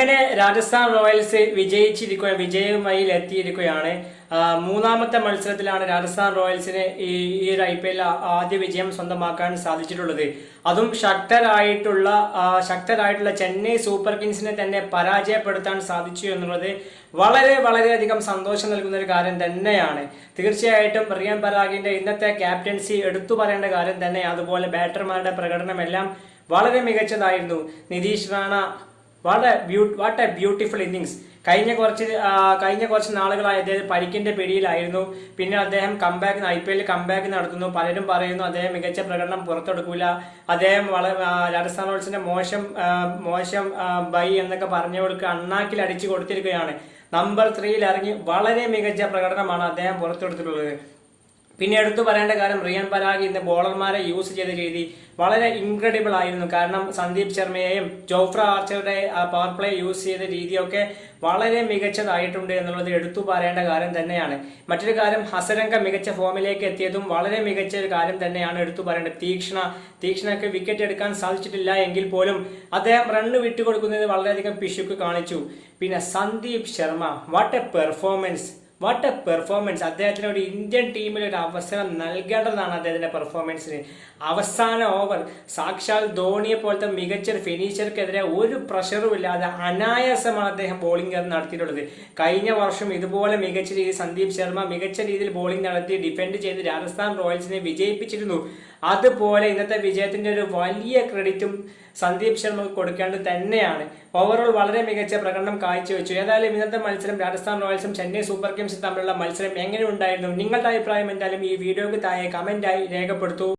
അങ്ങനെ രാജസ്ഥാൻ റോയൽസ് വിജയിച്ചിരിക്കുക വിജയവുമായി എത്തിയിരിക്കുകയാണ് മൂന്നാമത്തെ മത്സരത്തിലാണ് രാജസ്ഥാൻ റോയൽസിന് ഈ ഈ ഒരു ഐ പി എൽ ആദ്യ വിജയം സ്വന്തമാക്കാൻ സാധിച്ചിട്ടുള്ളത്. അതും ശക്തരായിട്ടുള്ള ശക്തരായിട്ടുള്ള ചെന്നൈ സൂപ്പർ കിങ്സിനെ തന്നെ പരാജയപ്പെടുത്താൻ സാധിച്ചു എന്നുള്ളത് വളരെ വളരെയധികം സന്തോഷം നൽകുന്ന ഒരു കാര്യം തന്നെയാണ്. തീർച്ചയായിട്ടും റിയാൻ പരാഗിന്റെ ഇന്നത്തെ ക്യാപ്റ്റൻസി എടുത്തു പറയേണ്ട കാര്യം തന്നെ അതുപോലെ ബാറ്റർമാരുടെ പ്രകടനമെല്ലാം വളരെ മികച്ചതായിരുന്നു. Nitish Rana what beaut beau what a beautiful innings കഴിഞ്ഞ കുറച്ച് കഴിഞ്ഞ കുറച്ച് നാളുകളായി അദ്ദേഹം പരിക്കിന്റെ പിടിയിലായിരുന്നു. പിന്നെ അദ്ദേഹം കംബാക്ക് ഐ പി എല്ലിൽ കംബാക്ക് നടത്തുന്നു. പലരും പറയുന്നു അദ്ദേഹം മികച്ച പ്രകടനം പുറത്തെടുക്കൂല. അദ്ദേഹം വളരെ രാജസ്ഥാൻ റോയൽസിന്റെ മോശം മോശം ബൈ എന്നൊക്കെ പറഞ്ഞവർക്ക് അണ്ണാക്കിൽ അടിച്ചു കൊടുത്തിരിക്കുകയാണ്. നമ്പർ ത്രീയിൽ ഇറങ്ങി വളരെ മികച്ച പ്രകടനമാണ് അദ്ദേഹം പുറത്തെടുത്തിട്ടുള്ളത്. പിന്നെ എടുത്തു പറയേണ്ട കാര്യം റിയാൻ പരാഗ് ഇന്ന് ബോളർമാരെ യൂസ് ചെയ്ത രീതി വളരെ ഇൻക്രെഡിബിൾ ആയിരുന്നു. കാരണം സന്ദീപ് ശർമ്മയെയും ജോഫ്ര ആർച്ചറുടെ ആ പവർ പ്ലേ യൂസ് ചെയ്ത രീതിയൊക്കെ വളരെ മികച്ചതായിട്ടുണ്ട് എന്നുള്ളത് എടുത്തു പറയേണ്ട കാര്യം തന്നെയാണ്. മറ്റൊരു കാര്യം ഹസരംഗ മികച്ച ഫോമിലേക്ക് എത്തിയതും വളരെ മികച്ച ഒരു കാര്യം തന്നെയാണ് എടുത്തു പറയേണ്ടത്. തീക്ഷ്ണ തീക്ഷ്ണക്ക് വിക്കറ്റ് എടുക്കാൻ സാധിച്ചിട്ടില്ല എങ്കിൽ പോലും അദ്ദേഹം റണ്ണ് വിട്ടുകൊടുക്കുന്നത് വളരെയധികം പിശുക്ക് കാണിച്ചു. പിന്നെ Sandeep Sharma what a performance what a performance അദ്ദേഹത്തിന് ഒരു ഇന്ത്യൻ ടീമിൽ ഒരു അവസരം നൽകേണ്ടതാണ് അദ്ദേഹത്തിന്റെ പെർഫോമൻസിന് അവസാന ഓവർ സാക്ഷാൽ ധോണിയെ പോലത്തെ മികച്ച ഒരു ഫിനിഷർക്കെതിരെ ഒരു പ്രഷറും ഇല്ലാതെ അനായാസമാണ് അദ്ദേഹം ബോളിംഗ് നടത്തിയിട്ടുള്ളത്. കഴിഞ്ഞ വർഷം ഇതുപോലെ മികച്ച രീതിയിൽ സന്ദീപ് ശർമ്മ മികച്ച രീതിയിൽ ബോളിംഗ് നടത്തി ഡിഫെൻഡ് ചെയ്ത് രാജസ്ഥാൻ റോയൽസിനെ വിജയിപ്പിച്ചിരുന്നു. അതുപോലെ ഇന്നത്തെ വിജയത്തിന്റെ ഒരു വലിയ ക്രെഡിറ്റും സന്ദീപ് ശർമ്മ കൊടുക്കേണ്ടത് തന്നെയാണ്. ഓവറോൾ വളരെ മികച്ച പ്രകടനം കാഴ്ചവെച്ചു. ഏതായാലും ഇന്നത്തെ മത്സരം രാജസ്ഥാൻ റോയൽസും ചെന്നൈ സൂപ്പർ കിങ്സും തമ്മിലുള്ള മത്സരം എങ്ങനെ ഉണ്ടായിരുന്നു? നിങ്ങളുടെ അഭിപ്രായം എന്തായാലും ഈ വീഡിയോക്ക് താഴെ കമന്റായി രേഖപ്പെടുത്തൂ.